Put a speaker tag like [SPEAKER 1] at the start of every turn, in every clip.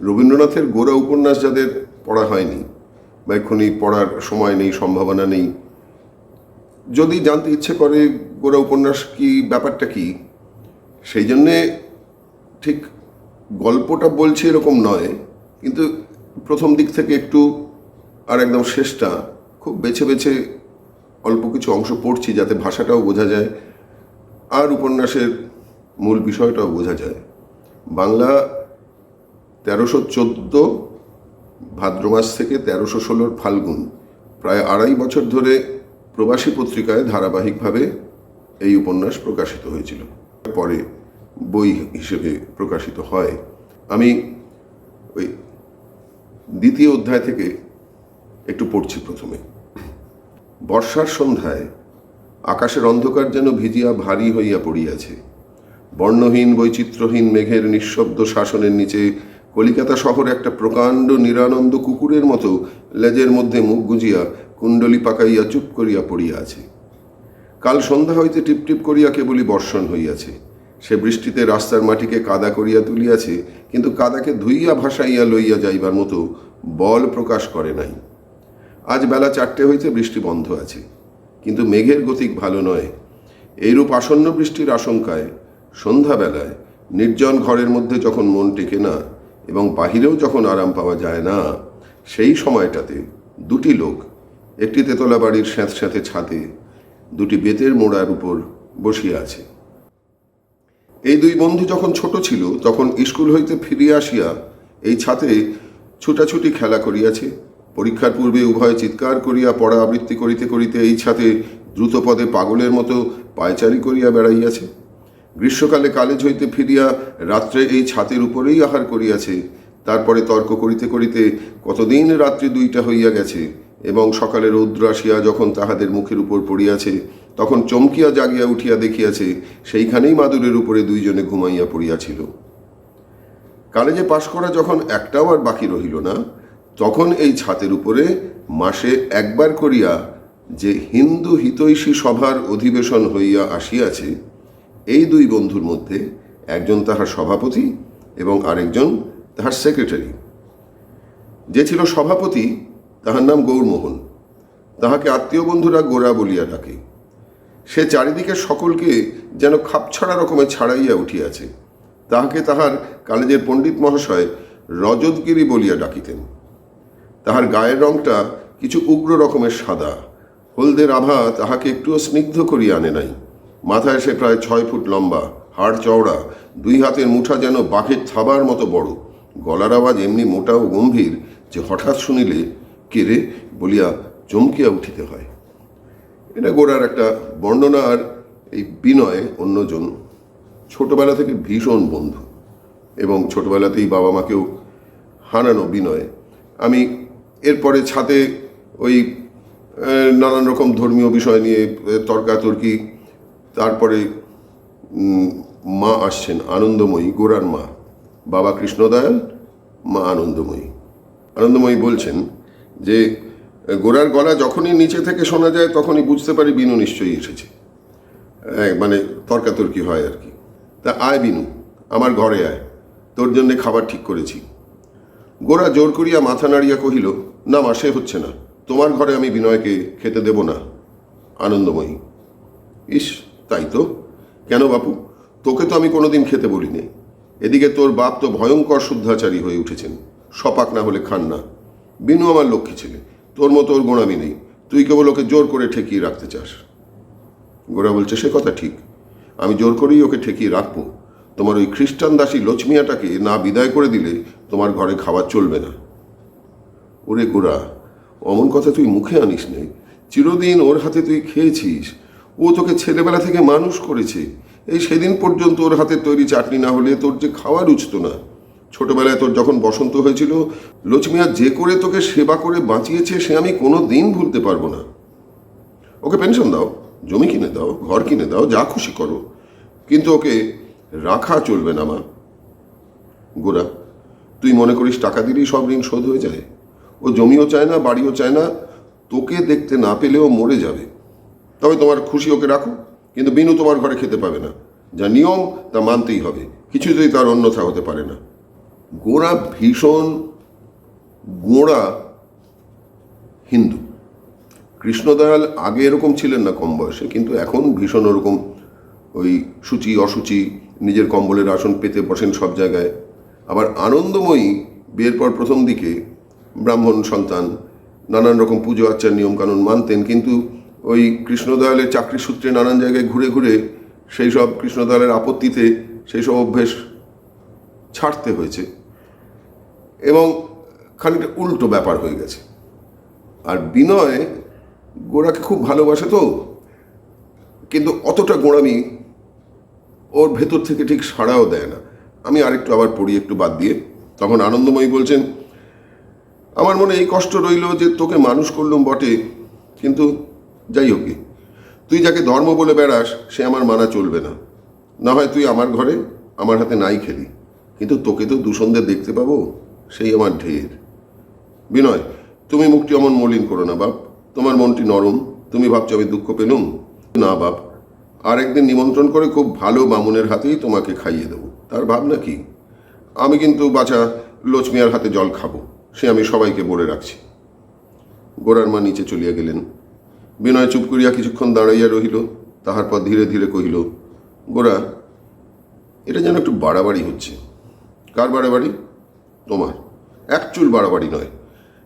[SPEAKER 1] রবীন্দ্রনাথের গোড়া উপন্যাস যাদের পড়া হয়নি বা এক্ষুনি পড়ার সময় নেই, সম্ভাবনা নেই, যদি জানতে ইচ্ছে করে গোড়া উপন্যাস কি, ব্যাপারটা কি? সেই জন্যে ঠিক গল্পটা বলছি এরকম নয়, কিন্তু প্রথম দিক থেকে একটু আর একদম শেষটা খুব বেছে বেছে অল্প কিছু অংশ পড়ছি যাতে ভাষাটাও বোঝা যায় আর উপন্যাসের মূল বিষয়টাও বোঝা যায়। বাংলা তেরোশো চোদ্দ ভাদ্র মাস থেকে তেরোশো ষোলোর ফাল্গুন, প্রায় আড়াই বছর ধরে প্রবাসী পত্রিকায় ধারাবাহিকভাবে এই উপন্যাস প্রকাশিত হয়েছিল। পরে বই হিসেবে প্রকাশিত হয়। আমি ওই দ্বিতীয় অধ্যায় থেকে একটু পড়ছি প্রথমে। বর্ষার সন্ধ্যায় আকাশের অন্ধকার যেন ভিজিয়া ভারী হইয়া পড়িয়াছে। বর্ণহীন, বৈচিত্র্যহীন মেঘের নিঃশব্দ শাসনের নিচে কলিকাতা শহর একটা প্রকাণ্ড নিরানন্দ কুকুরের মতো লেজের মধ্যে মুখ গুজিয়া কুণ্ডলি পাকাইয়া চুপ করিয়া পড়িয়া আছে। কাল সন্ধ্যা হইতে টিপটিপ করিয়া কেবলই বর্ষণ হইয়াছে। সে বৃষ্টিতে রাস্তার মাটিকে কাদা করিয়া তুলিয়াছে, কিন্তু কাদাকে ধুইয়া ভাসাইয়া লইয়া যাইবার মতো বল প্রকাশ করে নাই। আজ বেলা চারটে হইতে বৃষ্টি বন্ধ আছে, কিন্তু মেঘের গতিক ভালো নয়। এইরূপ আসন্ন বৃষ্টির আশঙ্কায় সন্ধ্যাবেলায় নির্জন ঘরের মধ্যে যখন মন টেকে না এবং বাহিরেও যখন আরাম পাওয়া যায় না, সেই সময়টাতে দুটি লোক, একটি তেতলা বাড়ির স্যাঁত স্যাঁতে ছাদে, দুটি বেতের মোড়ার উপর বসিয়া আছে। এই দুই বন্ধু যখন ছোট ছিল, তখন স্কুল হইতে ফিরিয়া আসিয়া এই ছাতে ছুটাছুটি খেলা করিয়াছে। পরীক্ষার পূর্বে উভয় চিৎকার করিয়া পড়া আবৃত্তি করিতে করিতে এই ছাতে দ্রুতপদে পাগলের মতো পায়চারি করিয়া বেড়াইয়াছে। গ্রীষ্মকালে কালেজ হইতে ফিরিয়া রাত্রে এই ছাতের উপরেই আহার করিয়াছে। তারপরে তর্ক করিতে করিতে কতদিন রাত্রি দুইটা হইয়া গেছে এবং সকালে রৌদ্র আসিয়া যখন তাহাদের মুখের উপর পড়িয়াছে, তখন চমকিয়া জাগিয়া উঠিয়া দেখিয়াছে, সেইখানেই মাদুরের উপরে দুইজনে ঘুমাইয়া পড়িয়াছিল। কালেজে পাশ করা যখন একটাও আর বাকি রহিল না, তখন এই ছাতের উপরে মাসে একবার করিয়া যে হিন্দু হিতৈষী সভার অধিবেশন হইয়া আসিয়াছে এই দুই বন্ধুর মধ্যে একজন তাহার সভাপতি এবং আরেকজন তাহার সেক্রেটারি। যে ছিল সভাপতি, তাহার নাম গৌরমোহন। তাহাকে আত্মীয় বন্ধুরা গোড়া বলিয়া ডাকে। সে চারিদিকে সকলকে যেন খাপছাড়া রকমের ছাড়াইয়া উঠিয়াছে। তাহাকে তাহার কলেজের পণ্ডিত মহাশয় রজতগিরি বলিয়া ডাকিতেন। তাহার গায়ের রংটা কিছু উগ্র রকমের সাদা। হলদের আভা তাহাকে একটুও স্নিগ্ধ করিয়া আনে নাই। মাথায় সে প্রায় ছয় ফুট লম্বা, হাড় চওড়া, দুই হাতের মুঠা যেন বাঘের থাবার মতো বড়। গলার আওয়াজ এমনি মোটা ও গম্ভীর যে হঠাৎ শুনিলে কেরে বলিয়া চমকিয়া উঠিতে হয়। এটা গোড়ার একটা বর্ণনা আর এই বিনয় অন্যজন। ছোটবেলা থেকে ভীষণ বন্ধু এবং ছোটবেলাতেই বাবা মাকেও হারানো বিনয়। আমি এরপরে ছাদে ওই নানান রকম ধর্মীয় বিষয় নিয়ে তর্কাতর্কি তারপরে মা আসছেন, আনন্দময়ী, গোরার মা। বাবা কৃষ্ণদয়াল, মা আনন্দময়ী। আনন্দময়ী বলছেন যে গোড়ার গলা যখনই নিচে থেকে শোনা যায়, তখনই বুঝতে পারি বিনু নিশ্চয়ই এসেছে। মানে তর্কাতর্কি হয় আর কি। তা আয় বিনু, আমার ঘরে আয়, তোর জন্যে খাবার ঠিক করেছি। গোরা জোর করিয়া মাথা নাড়িয়া কহিল, না মা, সে হচ্ছে না। তোমার ঘরে আমি বিনয়কে খেতে দেব না। আনন্দময়ী, ইস তাই তো? কেন বাপু? তোকে তো আমি কোনোদিন খেতে বলিনি। এদিকে তোর বাপ তো ভয়ঙ্কর শুদ্ধাচারী হয়ে উঠেছেন। সপাক না হলে খান না। বিনু আমার লক্ষ্মী ছেলে। তোর মতো ওর গোড়ামি নেই। তুই কেবল ওকে জোর করে ঠেকিয়ে রাখতে চাস। গোড়া বলছে, সে কথা ঠিক। আমি জোর করেই ওকে ঠেকিয়ে রাখব। তোমার ওই খ্রিস্টান দাসী লক্ষ্মিয়াটাকে না বিদায় করে দিলে তোমার ঘরে খাবার চলবে না। ওরে গোরা, অমন কথা তুই মুখে আনিস নে। চিরদিন ওর হাতে তুই খেয়েছিস। ও তোকে ছেলেবেলা থেকে মানুষ করেছে। এই সেদিন পর্যন্ত ওর হাতের তৈরি চাটনি না হলে তোর যে খাওয়া রুচত না। ছোটবেলায় তোর যখন বসন্ত হয়েছিল লক্ষ্মিয়া যে করে তোকে সেবা করে বাঁচিয়েছে সে আমি কোনো দিন ভুলতে পারব না। ওকে পেনশন দাও, জমি কিনে দাও, ঘর কিনে দাও, যা খুশি করো। কিন্তু ওকে রাখা চলবে না, মা। গোরা, তুই মনে করিস টাকা দিলেই সব ঋণ শোধ হয়ে যায়? ও জমিও চায় না, বাড়িও চায় না। তোকে দেখতে না পেলেও মরে যাবে। তবে তোমার খুশি ওকে রাখো, কিন্তু বিনু তোমার ঘরে খেতে পাবে না। যা নিয়ম, তা মানতেই হবে। কিছুতেই তার অন্যথা হতে পারে না। গোড়া ভীষণ গোড়া হিন্দু। কৃষ্ণদয়াল আগে এরকম ছিলেন না কম বয়সে, কিন্তু এখন ভীষণ ওরকম ওই সূচি, অসুচি, নিজের কম্বলের আসন পেতে বসেন সব জায়গায়। আবার আনন্দময়ী বিয়ের পর প্রথম দিকে ব্রাহ্মণ সন্তান, নানান রকম পুজো আচার, নিয়মকানুন মানতেন, কিন্তু ওই কৃষ্ণদয়ালের চাকরি সূত্রে নানান জায়গায় ঘুরে ঘুরে সেই সব কৃষ্ণদয়ালের আপত্তিতে সেই সব অভ্যেস ছাড়তে হয়েছে। এবং খানিকটা উল্টো ব্যাপার হয়ে গেছে। আর বিনয় গোড়াকে খুব ভালোবাসে তো, কিন্তু অতটা গোড়ামি ওর ভেতর থেকে ঠিক সাড়াও দেয় না। আমি আরেকটু আবার পড়ি একটু বাদ দিয়ে। তখন আনন্দময়ী বলছেন, আমার মনে এই কষ্ট রইল যে তোকে মানুষ করলুম বটে, কিন্তু যাই হোক তুই যাকে ধর্ম বলে বেড়াস, সে আমার মানা চলবে না। না হয় তুই আমার ঘরে আমার হাতে নাই খেলি। কিন্তু তোকে তো দূষণদের দেখতে পাবো, সেই আমার ঢের। বিনয়, তুমি মুখটি অমন মলিন করো না বাপ। তোমার মনটি নরম, তুমি ভাবছ আমি দুঃখ পেলুম। না বাপ আর একদিন নিমন্ত্রণ করে খুব ভালো বামুনের হাতেই তোমাকে খাইয়ে দেবো। তার ভাবনা কি? আমি কিন্তু বাছা লক্ষ্মিয়ার হাতে জল খাব, সে আমি সবাইকে বলে রাখছি। গোড়ার মা নিচে চলিয়া গেলেন। বিনয় চুপ করিয়া কিছুক্ষণ দাঁড়াইয়া রহিল, তাহার পর ধীরে ধীরে কহিল গোড়া এটা যেন একটু বাড়াবাড়ি হচ্ছে। কার বাড়াবাড়ি? তোমার। এক চুল বাড়াবাড়ি নয়।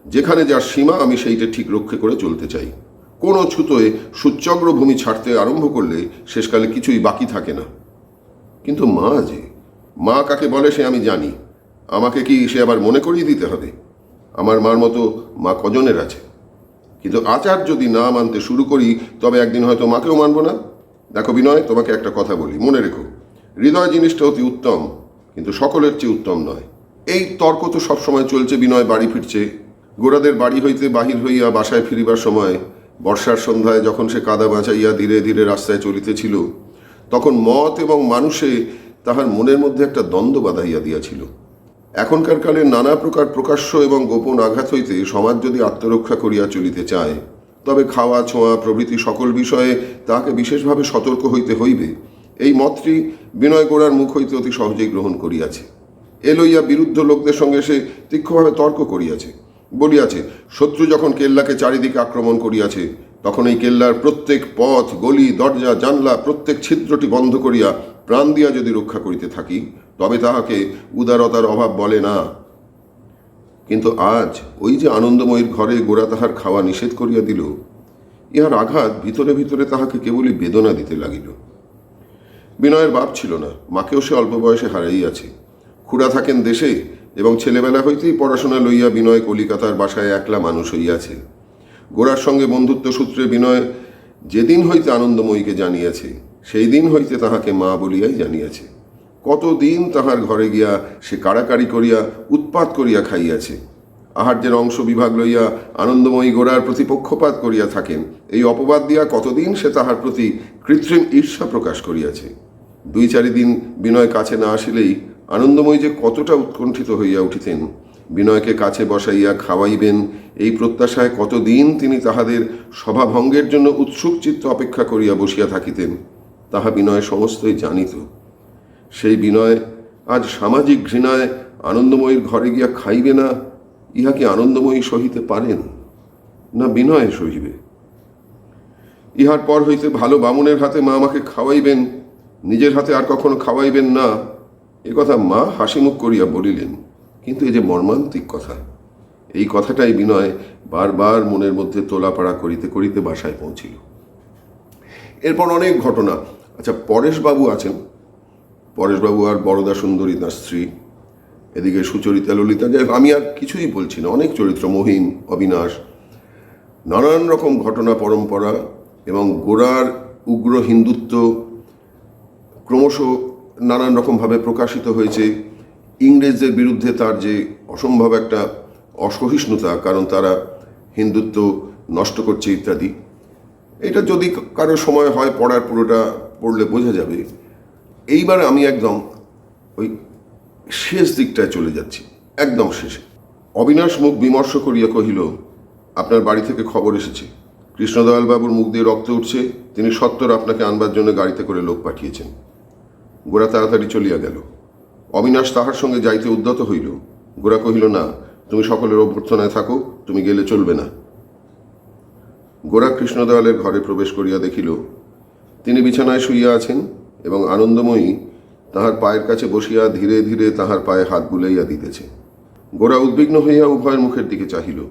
[SPEAKER 1] যেখানে যার সীমা, আমি সেইটা ঠিক রক্ষে করে চলতে চাই। কোনো ছুতোয় সুচগ্র ভূমি ছাড়তে আরম্ভ করলে শেষকালে কিছুই বাকি থাকে না। কিন্তু মা যে, মা কাকে বলে সে আমি জানি। আমাকে কি সে আবার মনে করিয়ে দিতে হবে? আমার মার মতো মা কজনের আছে? কিন্তু আচার যদি না মানতে শুরু করি, তবে একদিন হয়তো মাকেও মানব না। দেখো বিনয়, তোমাকে একটা কথা বলি, মনে রেখো। হৃদয় জিনিসটা অতি উত্তম, কিন্তু সকলের চেয়ে উত্তম নয়। এই তর্ক তো সবসময় চলছে বিনয়, বাড়ি ফিরছে। গোড়াদের বাড়ি হইতে বাহির হইয়া বাসায় ফিরিবার সময়, বর্ষার সন্ধ্যায় যখন সে কাদা বাঁচাইয়া ধীরে ধীরে রাস্তায় চলিতেছিল, তখন মত এবং মানুষে তাহার মনের মধ্যে একটা দ্বন্দ্ব বাঁধাইয়া দিয়াছিল। এখনকার কালে নানা প্রকার প্রকাশ্য এবং গোপন আঘাত হইতে সমাজ যদি আত্মরক্ষা করিয়া চলিতে চায়, তবে খাওয়া, ছোঁয়া প্রভৃতি সকল বিষয়ে তাহাকে বিশেষভাবে সতর্ক হইতে হইবে। এই মতটি বিনয় গোড়ার মুখ হইতে অতি সহজেই গ্রহণ করিয়াছে। এ লইয়া বিরুদ্ধ লোকদের সঙ্গে সে তীক্ষ্ণভাবে তর্ক করিয়াছে। বলিয়াছে, শত্রু যখন কেল্লাকে চারিদিকে আক্রমণ করিয়াছে, তখন এই কেল্লার প্রত্যেক পথ, গলি, দরজা, জানলা, প্রত্যেক ছিদ্রটি বন্ধ করিয়া প্রাণ দিয়া যদি রক্ষা করিতে থাকি তবে তাহাকে উদারতার অভাব বলে না। কিন্তু আজ ওই যে আনন্দময়ীর ঘরে গোড়া তাহার খাওয়া নিষেধ করিয়া দিল, ইহার আঘাত ভিতরে ভিতরে তাহাকে কেবলই বেদনা দিতে লাগিল। বিনয়ের বাপ ছিল না, মাকেও সে অল্প বয়সে হারাইয়াছে। খুড়া থাকেন দেশে এবং ছেলেবেলা হইতেই পড়াশোনা লইয়া বিনয় কলিকাতার বাসায় একলা মানুষ হইয়াছে। গোড়ার সঙ্গে বন্ধুত্ব সূত্রে বিনয় যেদিন হইতে আনন্দময়ীকে জানিয়াছে, সেই দিন হইতে তাহাকে মা বলিয়াই জানিয়াছে। কতদিন তাহার ঘরে গিয়া সে কাড়াকাড়ি করিয়া, উৎপাত করিয়া খাইয়াছে? আহার্যের অংশ বিভাগ লইয়া আনন্দময়ী গোড়ার প্রতি পক্ষপাত করিয়া থাকেন। এই অপবাদ দিয়া কতদিন সে তাহার প্রতি কৃত্রিম ঈর্ষা প্রকাশ করিয়াছে? দুই চারিদিন বিনয় কাছে না আসিলেই আনন্দময়ী যে কতটা উৎকণ্ঠিত হইয়া উঠিতেন। বিনয়কে কাছে বসাইয়া খাওয়াইবেন, এই প্রত্যাশায় কতদিন তিনি তাহাদের সভাভঙ্গের জন্য উৎসুক চিত্ত অপেক্ষা করিয়া বসিয়া থাকিতেন, তাহা বিনয় সমস্তই জানিত। সেই বিনয়, আজ সামাজিক ঘৃণায় আনন্দময়ীর ঘরে গিয়া খাইবে না, ইহা কি আনন্দময়ী সহিতে পারেন? না বিনয় সহিবে? ইহার পর হইতে ভালো বামুনের হাতে মা আমাকে খাওয়াইবেন, নিজের হাতে আর কখনো খাওয়াইবেন না। এ কথা মা হাসিমুখ করিয়া বলিলেন, কিন্তু এই যে মর্মান্তিক কথা, এই কথাটাই বিনয় বারবার মনের মধ্যে তোলাপাড়া করিতে করিতে বাসায় পৌঁছিল। এরপর অনেক ঘটনা। আচ্ছা পরেশবাবু আছেন। পরেশবাবু আর বরদা সুন্দরী তার স্ত্রী। এদিকে সুচরিতা, ললিতা, যাই আমি আর কিছুই বলছি না। অনেক চরিত্র মহিম অবিনাশ। নানান রকম ঘটনা, পরম্পরা এবং গোড়ার উগ্র হিন্দুত্ব ক্রমশ নানান রকমভাবে প্রকাশিত হয়েছে। ইংরেজদের বিরুদ্ধে তার যে অসম্ভব একটা অসহিষ্ণুতা, কারণ তারা হিন্দুত্ব নষ্ট করছে ইত্যাদি। এটা যদি কারও সময় হয়, পড়ার পুরোটা পড়লে বোঝা যাবে। এইবার আমি একদম ওই শেষ দিকটায় চলে যাচ্ছি, একদম শেষে। অবিনাশ মুখ বিমর্ষ করিয়া কহিল, আপনার বাড়ি থেকে খবর এসেছে। কৃষ্ণদয়ালবাবুর মুখ দিয়ে রক্ত উঠছে, তিনি সত্তর আপনাকে আনবার জন্য গাড়িতে করে লোক পাঠিয়েছেন। গোড়া তাড়াতাড়ি চলিয়া গেল। অবিনাশ তাহার সঙ্গে যাইতে উদ্যত হইল। গোরা কহিল, না, তুমি সকলের অভ্যর্থনায় থাকো, তুমি গেলে চলবে না। গোরা কৃষ্ণদয়ালের ঘরে প্রবেশ করিয়া দেখিল, তিনি বিছানায় শুইয়া আছেন এবং আনন্দময়ী তাহার পায়ের কাছে বসিয়া ধীরে ধীরে তাহার পায়ে হাত বুলাইয়া দিতেছে। গোরা উদ্বিগ্ন হইয়া উভয়ের মুখের দিকে চাহিল।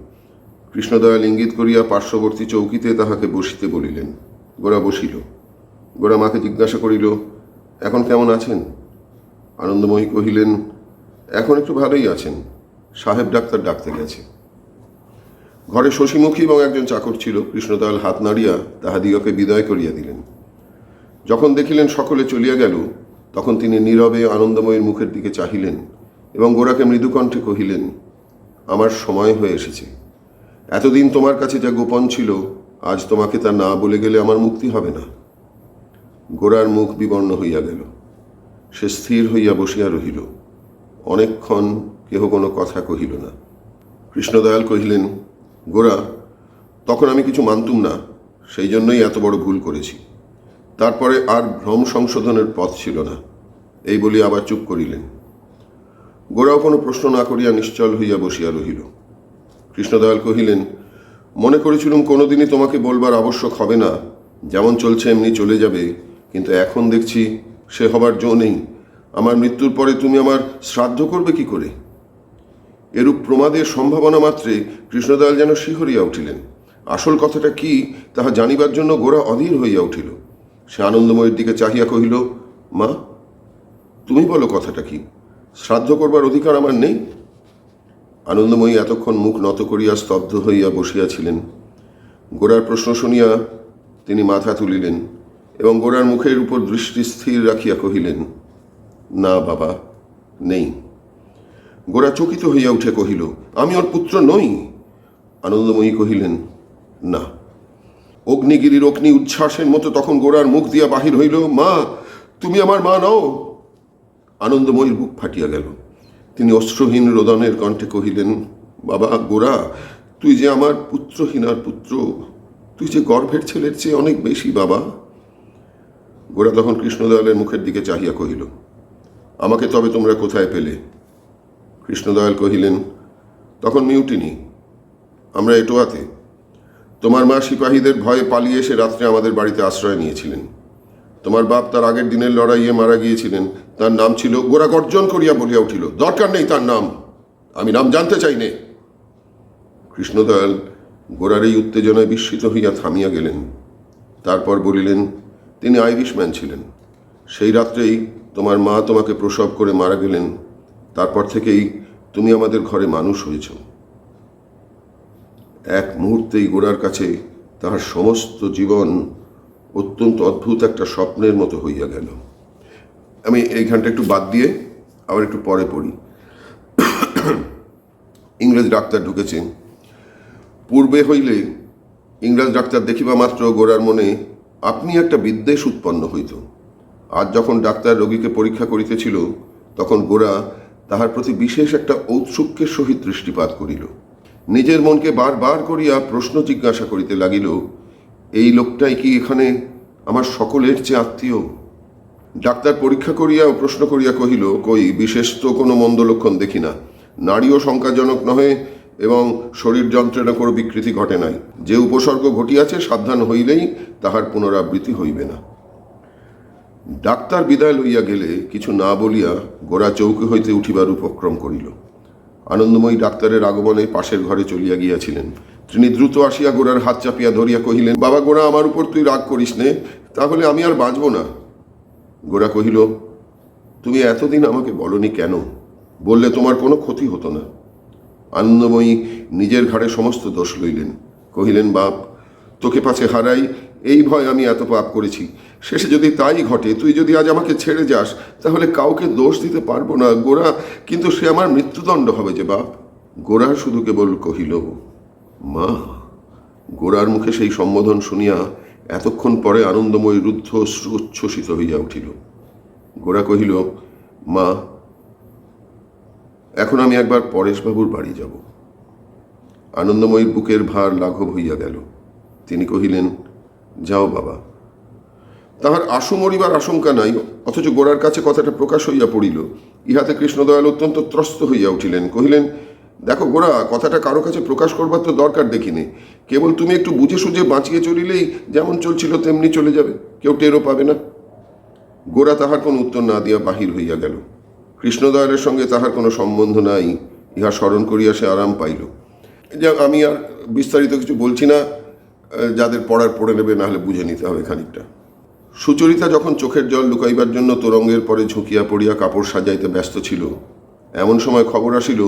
[SPEAKER 1] কৃষ্ণদয়াল ইঙ্গিত করিয়া পার্শ্ববর্তী চৌকিতে তাহাকে বসিতে বলিলেন। গোরা বসিল। গোরা মাকে জিজ্ঞাসা করিল, এখন কেমন আছেন? আনন্দময়ী কহিলেন, এখন একটু ভালোই আছেন। সাহেব ডাক্তার ডাকতে গেছে। ঘরে শশীমুখী এবং একজন চাকর ছিল। কৃষ্ণদয়াল হাত নাড়িয়া তাহাদিগকে বিদায় করিয়া দিলেন। যখন দেখিলেন সকলে চলিয়া গেল, তখন তিনি নীরবে আনন্দময়ীর মুখের দিকে চাহিলেন এবং গোরাকে মৃদুকণ্ঠে কহিলেন, আমার সময় হয়ে এসেছে। এতদিন তোমার কাছে যা গোপন ছিল, আজ তোমাকে তা না বলে গেলে আমার মুক্তি হবে না। গোরার মুখ বিবর্ণ হইয়া গেল। সে স্থির হইয়া বসিয়া রহিল। অনেকক্ষণ কেহ কোনো কথা কহিল না। কৃষ্ণদয়াল কহিলেন, গোরা, তখন আমি কিছু মানতুম না, সেই জন্যই এত বড় ভুল করেছি। তারপরে আর ভ্রম সংশোধনের পথ ছিল না। এই বলি আবার চুপ করিলেন। গোরাও কোনো প্রশ্ন না করিয়া নিশ্চল হইয়া বসিয়া রহিল। কৃষ্ণদয়াল কহিলেন, মনে করেছিলুম কোনোদিনই তোমাকে বলবার আবশ্যক হবে না। যেমন চলছে এমনি চলে যাবে। কিন্তু এখন দেখছি সে হবার জো নেই। আমার মৃত্যুর পরে তুমি আমার শ্রাদ্ধ করবে কি করে? এরূপ প্রমাদের সম্ভাবনা মাত্রে কৃষ্ণদয়াল যেন শিহরিয়া উঠিলেন। আসল কথাটা কি তাহা জানিবার জন্য গোরা অধীর হইয়া উঠিল। সে আনন্দময়ীর দিকে চাহিয়া কহিল, মা, তুমি বলো কথাটা কি? শ্রাদ্ধ করবার অধিকার আমার নেই? আনন্দময়ী এতক্ষণ মুখ নত করিয়া স্তব্ধ হইয়া বসিয়াছিলেন। গোড়ার প্রশ্ন শুনিয়া তিনি মাথা তুলিলেন এবং গোরার মুখের উপর দৃষ্টি স্থির রাখিয়া কহিলেন, না বাবা, নেই। গোরা চকিত হইয়া উঠে কহিল, আমি ওর পুত্র নই? আনন্দময়ী কহিলেন, না। অগ্নিগিরির অগ্নি উচ্ছ্বাসের মতো তখন গোরার মুখ দিয়া বাহির হইল, মা, তুমি আমার মা নও। আনন্দময়ীর বুক ফাটিয়া গেল। তিনি অশ্রহীন রোদনের কণ্ঠে কহিলেন, বাবা, গোরা, তুই যে আমার পুত্রহীনার পুত্র, তুই যে গর্ভের ছেলের চেয়ে অনেক বেশি বাবা? গোরা তখন কৃষ্ণদয়ালের মুখের দিকে চাহিয়া কহিল, আমাকে তবে তোমরা কোথায় পেলে? কৃষ্ণদয়াল কহিলেন, তখন মিউটিনি, আমরা এটোয়াতে। তোমার মা সিপাহীদের ভয়ে পালিয়ে এসে রাত্রে আমাদের বাড়িতে আশ্রয় নিয়েছিলেন। তোমার বাপ তার আগের দিনের লড়াইয়ে মারা গিয়েছিলেন। তার নাম ছিল গোরা গর্জন করিয়া বলিয়া উঠিল, দরকার নেই তার নাম। আমি নাম জানতে চাই নে। কৃষ্ণদয়াল গোরার এই উত্তেজনায় বিস্মিত হইয়া থামিয়া গেলেন। তারপর বলিলেন, তিনি আইরিশম্যান ছিলেন। সেই রাত্রেই তোমার মা তোমাকে প্রসব করে মারা গেলেন। তারপর থেকেই তুমি আমাদের ঘরে মানুষ হয়েছ। এক মুহূর্তেই গোড়ার কাছে তাহার সমস্ত জীবন অত্যন্ত অদ্ভুত একটা স্বপ্নের মতো হইয়া গেল। আমি এইখানটা একটু বাদ দিয়ে আবার একটু পরে পড়ি। ইংরেজ ডাক্তার ঢুকেছেন পূর্বে হইলে ইংরেজ ডাক্তার দেখিবা মাত্র গোড়ার মনে আপনি একটা বিদ্বেষ উৎপন্ন হইত। আজ যখন ডাক্তার রোগীকে পরীক্ষা করিতেছিল, তখন গোরা তাহার প্রতি বিশেষ একটা ঔৎসুক্যের সহিত দৃষ্টিপাত করিল। নিজের মনকে বারবার করিয়া প্রশ্ন জিজ্ঞাসা করিতে লাগিল, এই লোকটাই কি এখানে আমার সকলের চেয়ে আত্মীয়? ডাক্তার পরীক্ষা করিয়া ও প্রশ্ন করিয়া কহিল, কই, বিশেষ তো কোনো মন্দ লক্ষণ দেখি না। নারীও শঙ্কাজনক নহে এবং শরীর যন্ত্রণা কোনো বিকৃতি ঘটে নাই। যে উপসর্গ ঘটিয়াছে সাবধান হইলেই তাহার পুনরাবৃত্তি হইবে না। ডাক্তার বিদায় লইয়া গেলে কিছু না বলিয়া গোড়া চৌকি হইতে উঠিবার উপক্রম করিল। আনন্দময়ী ডাক্তারের আগমনে পাশের ঘরে চলিয়া গিয়াছিলেন। তিনি দ্রুত আসিয়া গোড়ার হাত চাপিয়া ধরিয়া কহিলেন, বাবা গোড়া আমার উপর তুই রাগ করিস নে, তাহলে আমি আর বাঁচব না। গোড়া কহিল, তুমি এতদিন আমাকে বলনি কেন? বললে তোমার কোনো ক্ষতি হতো না। আনন্দময়ী নিজের ঘাড়ে সমস্ত দোষ লইলেন। কহিলেন, বাপ, তোকে পাছে হারাই এই ভয় আমি এত পাপ করেছি। শেষে যদি তাই ঘটে, তুই যদি আজ আমাকে ছেড়ে যাস, তাহলে কাউকে দোষ দিতে পারব না। গোরা, কিন্তু সে আমার মৃত্যুদণ্ড হবে যে বাপ। গোরা শুধু কেবল কহিল, মা, গোরার মুখে সেই সম্বোধন শুনিয়া এতক্ষণ পরে আনন্দময়ী রুদ্ধ উচ্ছ্বসিত হইয়া উঠিল। গোরা কহিল, মা, এখন আমি একবার পরেশবাবুর বাড়ি যাব। আনন্দময়ীর বুকের ভার লাঘব হইয়া গেল। তিনি কহিলেন যাও বাবা। তাহার আশু মরিবার আশঙ্কা নাই, অথচ গোড়ার কাছে কথাটা প্রকাশ হইয়া পড়িল। ইহাতে কৃষ্ণদয়াল অত্যন্ত ত্রস্ত হইয়া উঠিলেন, কহিলেন, দেখো গোড়া কথাটা কারও কাছে প্রকাশ করবার তো দরকার দেখিনি। কেবল তুমি একটু বুঝে সুঝে বাঁচিয়ে চলিলেই যেমন চলছিল তেমনি চলে যাবে, কেউ টেরও পাবে না। গোরা তাহার কোনো উত্তর না দিয়া বাহির হইয়া গেল। কৃষ্ণদয়ালের সঙ্গে তাহার কোনো সম্বন্ধ নাই, ইহা স্মরণ করিয়া সে আরাম পাইল। যা, আমি আর বিস্তারিত কিছু বলছি না যাদের পড়ার পড়ে নেবে, না হলে বুঝে নিতে হবে খানিকটা। সুচরিতা যখন চোখের জল লুকাইবার জন্য তোরঙ্গের পরে ঝুঁকিয়া পড়িয়া কাপড় সাজাইতে ব্যস্ত ছিল, এমন সময় খবর আসিল,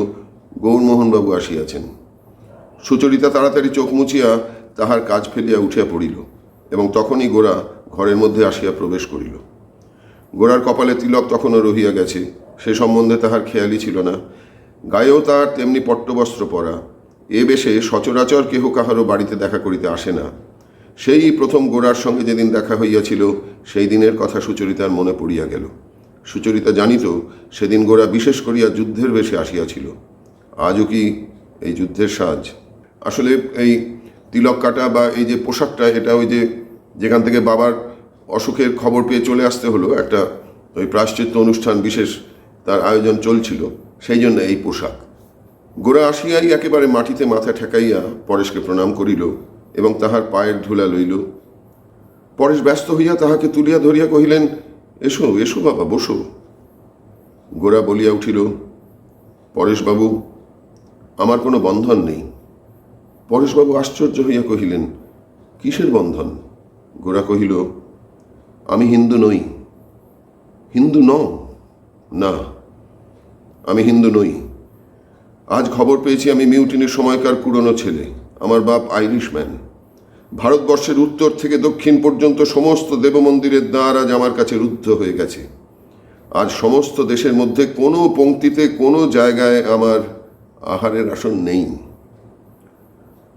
[SPEAKER 1] গৌরমোহনবাবু আসিয়াছেন। সুচরিতা তাড়াতাড়ি চোখ মুছিয়া তাহার কাজ ফেলিয়া উঠিয়া পড়িল এবং তখনই গোরা ঘরের মধ্যে আসিয়া প্রবেশ করিল। গোরার কপালে তিলক তখনও রহিয়া গেছে, সে সম্বন্ধে তাহার খেয়ালই ছিল না। গায়েও তার তেমনি পট্টবস্ত্র পরা এ বেশে সচরাচর কেহ কাহারও বাড়িতে দেখা করিতে আসে না। সেই প্রথম গোরার সঙ্গে যেদিন দেখা হইয়াছিল, সেই দিনের কথা সুচরিতার মনে পড়িয়া গেল। সুচরিতা জানিত, সেদিন গোরা বিশেষ করিয়া যুদ্ধের বেশে আসিয়াছিল। আজও কি এই যুদ্ধের সাজ? আসলে এই তিলক কাটা বা এই যে পোশাকটা, এটা ওই যে যেখান থেকে বাবার অসুখের খবর পেয়ে চলে আসতে হলো, একটা ওই প্রায়শ্চিত্ত অনুষ্ঠান বিশেষ তার আয়োজন চলছিল, সেই জন্য এই পোশাক। গোরা আসিয়াই একেবারে মাটিতে মাথা ঠেকাইয়া পরেশকে প্রণাম করিল এবং তাহার পায়ের ধুলা লইল। পরেশ ব্যস্ত হইয়া তাহাকে তুলিয়া ধরিয়া কহিলেন, এসো এসো বাবা, বসো। গোরা বলিয়া উঠিল, পরেশবাবু, আমার কোনো বন্ধন নেই। পরেশবাবু আশ্চর্য হইয়া কহিলেন, কিসের বন্ধন? গোরা কহিল, আমি হিন্দু নই। হিন্দু ন না, আমি হিন্দু নই। আজ খবর পেয়েছি আমি মিউটিনের সময়কার পুরনো ছেলে, আমার বাপ আইরিশম্যান। ভারতবর্ষের উত্তর থেকে দক্ষিণ পর্যন্ত সমস্ত দেবমন্দিরের দ্বার আজ আমার কাছে রুদ্ধ হয়ে গেছে। আজ সমস্ত দেশের মধ্যে কোনো পংক্তিতে কোনো জায়গায় আমার আহারের আসন নেই।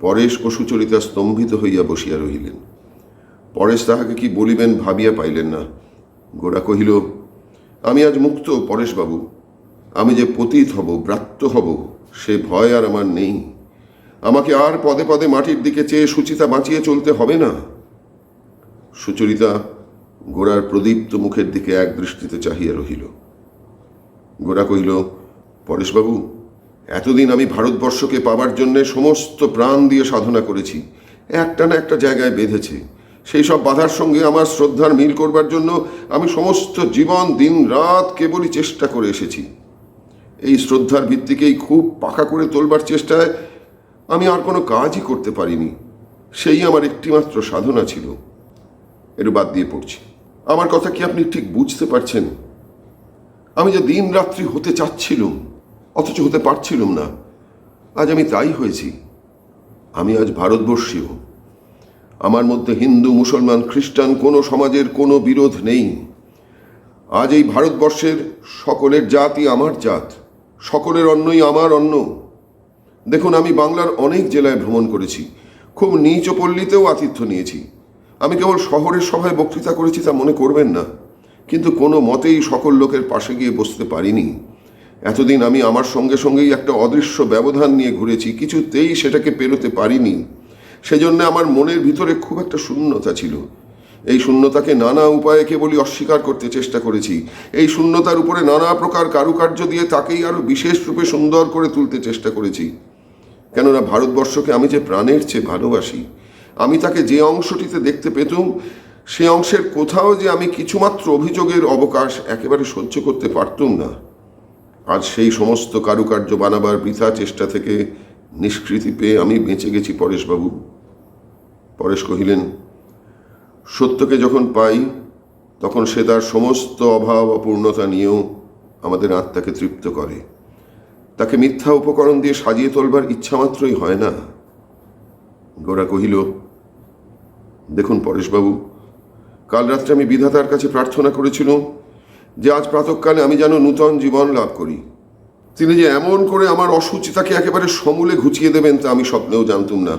[SPEAKER 1] পরেশ ও সুচরিতা স্তম্ভিত হইয়া বসিয়া রহিলেন। পরেশ তাহাকে কি বলিবেন ভাবিয়া পাইলেন না। গোরা কহিল, আমি আজ মুক্ত পরেশবাবু। আমি যে পতীত হব, ব্রাত্য হব সে ভয় আর আমার নেই। আমাকে আর পদে পদে মাটির দিকে চেয়ে সুচিতা বাঁচিয়ে চলতে হবে না। সুচরিতা গোরার প্রদীপ্ত মুখের দিকে এক দৃষ্টিতে চাহিয়া রহিল। গোরা কহিল, পরেশবাবু, এতদিন আমি ভারতবর্ষকে পাবার জন্যে সমস্ত প্রাণ দিয়ে সাধনা করেছি। একটা না একটা জায়গায় বেঁধেছে। সেই সব বাধার সঙ্গে আমার শ্রদ্ধার মিল করবার জন্য আমি সমস্ত জীবন দিন রাত কেবলই চেষ্টা করে এসেছি। এই শ্রদ্ধার ভিত্তিকেই খুব পাকা করে তোলবার চেষ্টায় আমি আর কোনো কাজই করতে পারিনি। সেই আমার একটিমাত্র সাধনা ছিল। একটু বাদ দিয়ে পড়ছি। আমার কথা কি আপনি ঠিক বুঝতে পারছেন? আমি যে দিন রাত্রি হতে চাচ্ছিলুম, অথচ হতে পারছিলুম না, আজ আমি তাই হয়েছি। আমি আজ ভারতবর্ষীয়। আমার মধ্যে হিন্দু, মুসলমান, খ্রিস্টান, কোনো সমাজের কোনো বিরোধ নেই। আজ এই ভারতবর্ষের সকলের জাতই আমার জাত। সকলের অন্নই আমার অন্ন। দেখুন, আমি বাংলার অনেক জেলায় ভ্রমণ করেছি। খুব নিচ পল্লীতেও আতিথ্য নিয়েছি। আমি কেবল শহরের সভায় বক্তৃতা করেছি, তা মনে করবেন না। কিন্তু কোনো মতেই সকল লোকের পাশে গিয়ে বসতে পারিনি। এতদিন আমি আমার সঙ্গে সঙ্গেই একটা অদৃশ্য ব্যবধান নিয়ে ঘুরেছি, কিছুতেই সেটাকে পেরোতে পারিনি। সেজন্য আমার মনের ভিতরে খুব একটা শূন্যতা ছিল। এই শূন্যতাকে নানা উপায়ে কেবলই অস্বীকার করতে চেষ্টা করেছি। এই শূন্যতার উপরে নানা প্রকার কারুকার্য দিয়ে তাকেই আরও বিশেষ রূপে সুন্দর করে তুলতে চেষ্টা করেছি। কেননা ভারতবর্ষকে আমি যে প্রাণের চেয়ে ভালোবাসি, আমি তাকে যে অংশটিতে দেখতে পেতুম, সে অংশের কোথাও যে আমি কিছুমাত্র অভিযোগের অবকাশ একেবারে সহ্য করতে পারতুম না। আজ সেই সমস্ত কারুকার্য বানাবার বৃথা চেষ্টা থেকে নিষ্কৃতি পেয়ে আমি বেঁচে গেছি পরেশবাবু। পরেশ কহিলেন সত্যকে যখন পাই, তখন সে তার সমস্ত অভাব অপূর্ণতা নিয়েও আমাদের আত্মাকে তৃপ্ত করে। তাকে মিথ্যা উপকরণ দিয়ে সাজিয়ে তোলবার ইচ্ছা মাত্রই হয় না। গোরা কহিল, দেখুন পরেশবাবু, কাল রাত্রে আমি বিধাতার কাছে প্রার্থনা করেছিলাম যে আজ প্রাতকালে আমি যেন নূতন জীবন লাভ করি। তিনি যে এমন করে আমার অসুচিতাকে একেবারে সমূলে ঘুচিয়ে দেবেন তা আমি স্বপ্নেও জানতুম না।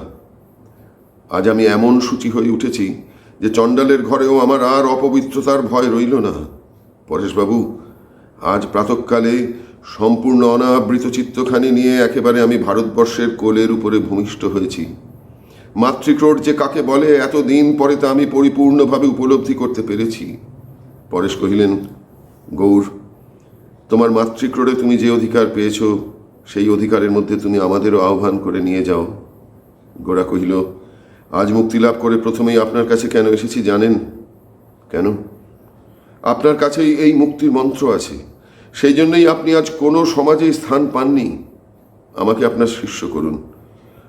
[SPEAKER 1] আজ আমি এমন সূচি হয়ে উঠেছি যে চণ্ডালের ঘরেও আমার আর অপবিত্রতার ভয় রইল না। পরেশবাবু, আজ প্রাতকালে সম্পূর্ণ অনাবৃত চিত্তখানি নিয়ে একেবারে আমি ভারতবর্ষের কোলের উপরে ভূমিষ্ঠ হয়েছি। মাতৃক্রোড় যে কাকে বলে এত দিন পরে তা আমি পরিপূর্ণভাবে উপলব্ধি করতে পেরেছি। পরেশ কহিলেন, গৌর, তোমার মাতৃক্রোড়ে তুমি যে অধিকার পেয়েছ, সেই অধিকারের মধ্যে তুমি আমাদেরও আহ্বান করে নিয়ে যাও। গোরা কহিল আজ মুক্তি লাভ করে প্রথমেই আপনার কাছে কেন এসেছি জানেন? কেন? আপনার কাছেই এই মুক্তির মন্ত্র আছে। সেই জন্যই আপনি আজ কোনো সমাজে স্থান পাননি। আমাকে আপনার শিষ্য করুন।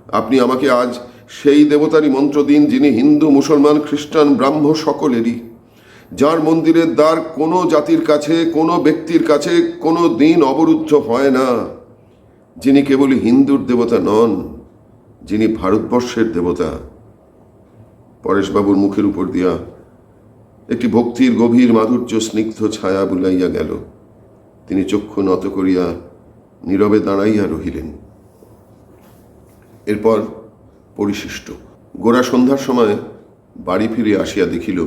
[SPEAKER 1] আপনি আমাকে আজ সেই দেবতারই মন্ত্র দিন যিনি হিন্দু, মুসলমান, খ্রিস্টান, ব্রাহ্ম সকলেরই। যার মন্দিরের দ্বার কোনো জাতির কাছে, কোনো ব্যক্তির কাছে কোনো দিন অবরুদ্ধ হয় না। যিনি কেবল হিন্দুর দেবতা নন, যিনি ভারতবর্ষের দেবতা। পরেশবাবুর মুখের উপর দিয়া একটি ভক্তির গভীর মাধুর্য স্নিগ্ধ ছায়া বুলাইয়া গেল। তিনি চক্ষু নত করিয়া নীরবে দাঁড়াইয়া রহিলেন। এরপর পরিশিষ্ট। গোরা সন্ধ্যার সময় বাড়ি ফিরে আসিয়া দেখিল,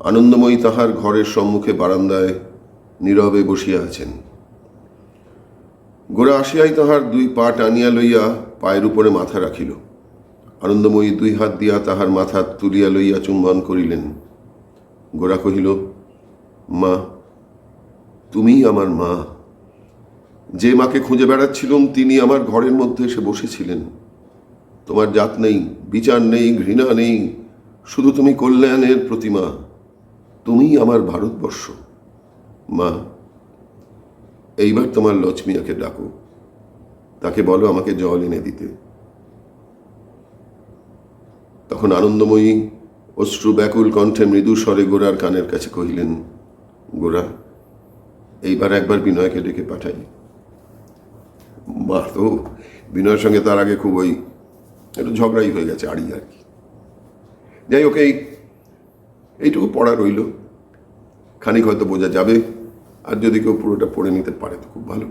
[SPEAKER 1] আনন্দময়ী তাহার ঘরের সম্মুখে বারান্দায় নীরবে বসিয়া আছেন। গোরা আসিয়াই তাহার দুই পা টানিয়া লইয়া পায়ের উপরে মাথা রাখিল। আনন্দময়ী দুই হাত দিয়া তাহার মাথা তুলিয়া লইয়া চুম্বন করিলেন। গোরা কহিল, মা, তুমিই আমার মা। যে মাকে খুঁজে বেড়াচ্ছিলুম, তিনি আমার ঘরের মধ্যে এসে বসেছিলেন। তোমার জাত নেই, বিচার নেই, ঘৃণা নেই, শুধু তুমি কল্যাণের প্রতিমা। তুমিই আমার ভারতবর্ষ। মা, এইবার তোমার লক্ষ্মিয়াকে ডাকো। তাকে বলো আমাকে জল এনে দিতে। তখন আনন্দময়ী অশ্রু ব্যাকুল কণ্ঠে মৃদু স্বরে গোরার কানের কাছে কহিলেন, গোরা, এইবার একবার বিনয়কে ডেকে পাঠাই। মা তো, বিনয়ের সঙ্গে তার আগে খুব ওই একটু ঝগড়াই হয়ে গেছে, আড়ি আর কি। যাই হোক, এই, এইটুকু পড়া রইল। খানিক হয়তো বোঝা যাবে, আর যদি কেউ পুরোটা পড়ে নিতে পারে তো খুব ভালো।